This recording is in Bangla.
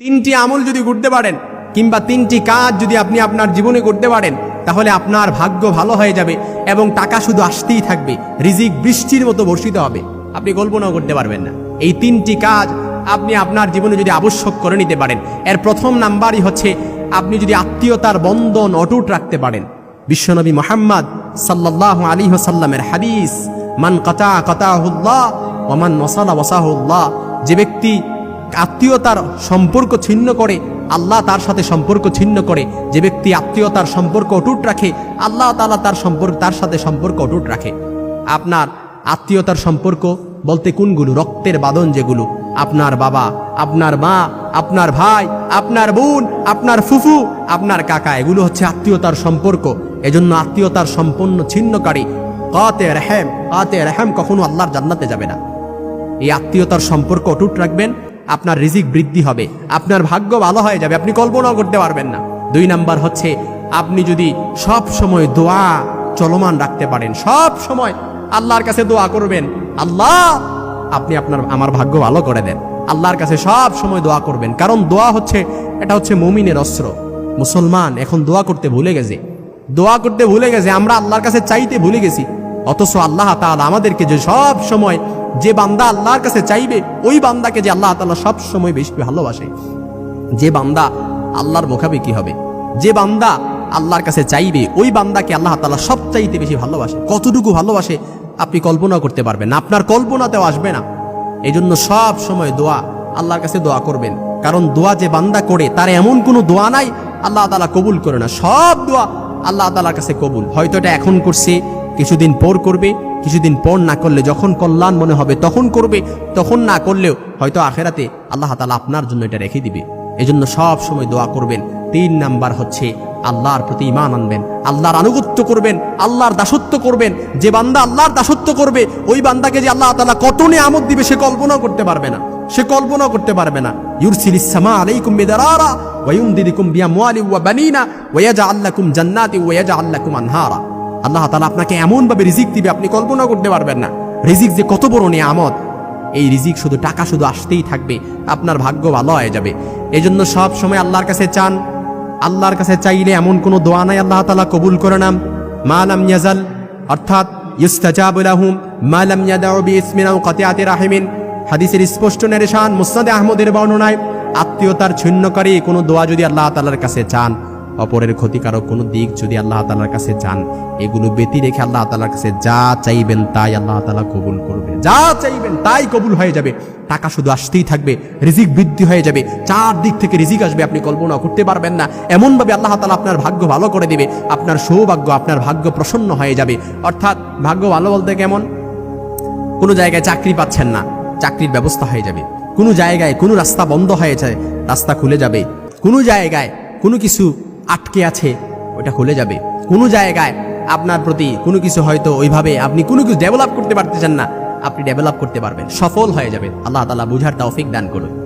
তিনটি আমল যদি করতে পারেন, কিংবা তিনটি কাজ যদি আপনি আপনার জীবনে করতে পারেন, তাহলে আপনার ভাগ্য ভালো হয়ে যাবে এবং টাকা শুধু আসতেই থাকবে, রিজিক বৃষ্টির মতো বর্ষিত হবে। আপনি কল্পনাও করতে পারবেন না। এই তিনটি কাজ আপনি আপনার জীবনে যদি আবশ্যক করে নিতে পারেন, এর প্রথম নাম্বারই হচ্ছে আপনি যদি আত্মীয়তার বন্ধন অটুট রাখতে পারেন। বিশ্বনবী মোহাম্মদ সাল্লাহ আলী সাল্লামের হাদিস, মান কতা কতাহুল্লাহ ওমান মসালা ওসাহুল্লাহ যে ব্যক্তি আত্মীয়তার সম্পর্ক ছিন্ন করে, আল্লাহ তার সাথে সম্পর্ক ছিন্ন করে। যে ব্যক্তি আত্মীয়তার সম্পর্ক অটুট রাখে, আল্লাহ তালা তার সম্পর্ক তার সাথে সম্পর্ক অটুট রাখে। আপনার আত্মীয়তার সম্পর্ক বলতে কোনগুলো? রক্তের বাদন যেগুলো। আপনার বাবা, আপনার মা, আপনার ভাই, আপনার বোন, আপনার ফুফু, আপনার কাকা, এগুলো হচ্ছে আত্মীয়তার সম্পর্ক। এজন্য আত্মীয়তার সম্পন্ন ছিন্নকারী, কাতে রেহেম কাতে রেহেম কখনো আল্লাহর জান্নাতে যাবে না। এই আত্মীয়তার সম্পর্ক অটুট রাখবেন আপনার রিজিক বৃদ্ধি হবে, আপনার ভাগ্য ভালো হয়ে যাবে, আপনি কল্পনাও করতে পারবেন না। দুই নাম্বার হচ্ছে, আপনি যদি সব সময় দোয়া চলমান রাখতে পারেন, সব সময় আল্লাহর কাছে দোয়া করবেন, আল্লাহ, আপনি আপনার, আমার ভাগ্য ভালো করে দেন। আল্লাহর কাছে সব সময় দোয়া করবেন, কারণ দোয়া হচ্ছে, এটা হচ্ছে মমিনের অস্ত্র। মুসলমান এখন দোয়া করতে ভুলে গেছে। দোয়া করতে ভুলে গেছে, আমরা আল্লাহর কাছে চাইতে ভুলে গেছি। অথচ আল্লাহ তাআলা আমাদেরকে যে সব সময় যে বান্দা আল্লাহর কাছে চাইবে, ওই বান্দাকে যে আল্লাহ তালা সব সময় বেশি ভালোবাসে। যে বান্দা আল্লাহর বোখাবে কি হবে, যে বান্দা আল্লাহর কাছে চাইবে, ওই বান্দাকে আল্লাহ তাআলা সব চাইতে বেশি ভালোবাসে। কতটুকু ভালোবাসে আপনি কল্পনা করতে পারবেন আপনার কল্পনাতেও আসবে না। এই জন্য সব সময় দোয়া, আল্লাহর কাছে দোয়া করবেন। কারণ দোয়া যে বান্দা করে, তার এমন কোনো দোয়া নাই, আল্লাহ তালা কবুল করে না। সব দোয়া আল্লাহ তাআলার কাছে কবুল। হয়তো এটা এখন করছে, কিছুদিন পর করবে, কিছুদিন পর না করলে যখন কল্যাণ মনে হবে তখন করবে, তখন না করলেও হয়তো আখেরাতে আল্লাহ তালা আপনার জন্য এটা রেখে দিবে। এজন্য সব সময় দোয়া করবেন। তিন নাম্বার হচ্ছে আল্লাহর প্রতি ইমান আনবেন, আল্লাহর আনুগত্য করবেন, আল্লাহর দাসত্ব করবেন। যে বান্দা আল্লাহর দাসত্ব করবে, ওই বান্দাকে যে আল্লাহ তালা কত নিয়ামত দিবে সে কল্পনাও করতে পারবে না। সে কল্পনাও করতে পারবে না। আলাইকুম বিদারারা ওয়া ইউমদিদুকুম বিআমওয়ালি ওয়া বানিনা ওয়া ইয়াজআল লাকুম জান্নাতি ওয়া আনহারা আল্লাহ তাআলা আপনাকে এমন ভাবে রিজিক দিবে, আপনি কল্পনা করতে পারবেন না। রিজিক যে কত বড় নিয়ামত, এই রিজিক শুধু টাকা শুধু আসতেই থাকবে, আপনার ভাগ্য ভালো হয়ে যাবে। এজন্য সব সময় আল্লাহর কাছে চান, আল্লাহর কাছে চাইলে এমন কোনো দোয়া নাই আল্লাহ তালা কবুল করে নাম মালাম ইয়াজাল, অর্থাৎ ইস্তাজাবু লাহুম মালাম ইয়াদাউ বিইসমিন আও কাতিআতি রাহিমিন। হাদিসের স্পষ্ট নেরেশান মুসাদে আহমদের বর্ণনায়, আত্মীয়তার ছিন্নকারী কোনো দোয়া যদি আল্লাহ তালার কাছে চান, অপরের ক্ষতিকারক কোনো দিক যদি আল্লাহ তালার কাছে চান, এগুলো ব্যতি রেখে আল্লাহ তালার কাছে যা চাইবেন তাই আল্লাহ তালা কবুল করবে। যা চাইবেন তাই কবুল হয়ে যাবে। টাকা শুধু আসতেই থাকবে, রিজিক বৃদ্ধি হয়ে যাবে। চার দিক থেকে রিজিক আসবে, আপনি কল্পনা করতে পারবেন না। এমনভাবে আল্লাহ তালা আপনার ভাগ্য ভালো করে দেবে, আপনার সৌভাগ্য, আপনার ভাগ্য প্রসন্ন হয়ে যাবে। অর্থাৎ ভাগ্য ভালো বলতে কেমন? কোনো জায়গায় চাকরি পাচ্ছেন না। চাকরির ব্যবস্থা হয়ে যাবে। কোনো জায়গায় কোনো রাস্তা বন্ধ হয়ে যায়, রাস্তা খুলে যাবে। কোনো জায়গায় কোনো কিছু আটকে আছে, ওটা খুলে যাবে। কোনো জায়গায় আপনার প্রতি কোনো কিছু হয়তো ওইভাবে আপনি কোনো কিছু ডেভেলপ করতে পারতে চান না, আপনি ডেভেলপ করতে পারবেন। সফল হয়ে যাবেন। আল্লাহ তালা বুঝার তৌফিক দান করুন।